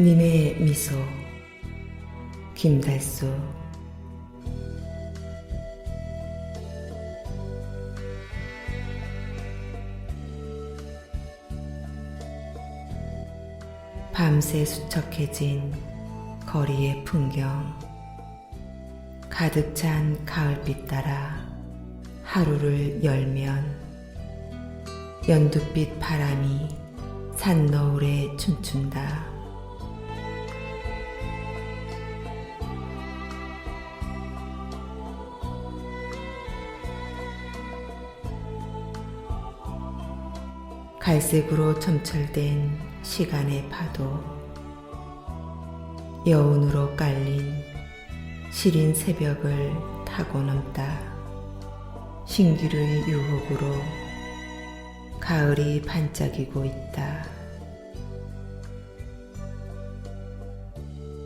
님의 미소 김달수 밤새 수척해진 거리의 풍경 가득 찬 가을빛 따라 하루를 열면 연두빛 바람이 산너울에 춤춘다. 갈색으로 점철된 시간의 파도, 여운으로 깔린 시린 새벽을 타고 넘다. 신기루의 유혹으로 가을이 반짝이고 있다.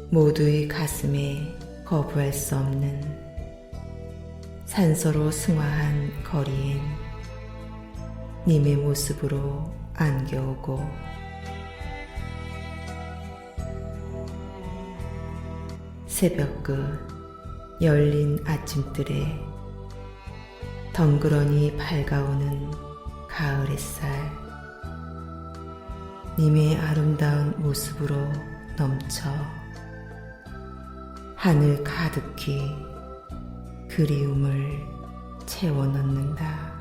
모두의 가슴에 거부할 수 없는 산소로 승화한 거리엔 님의 모습으로 안겨오고 새벽 끝 열린 아침들에 덩그러니 밝아오는 가을 햇살 님의 아름다운 모습으로 넘쳐 하늘 가득히 그리움을 채워 넣는다.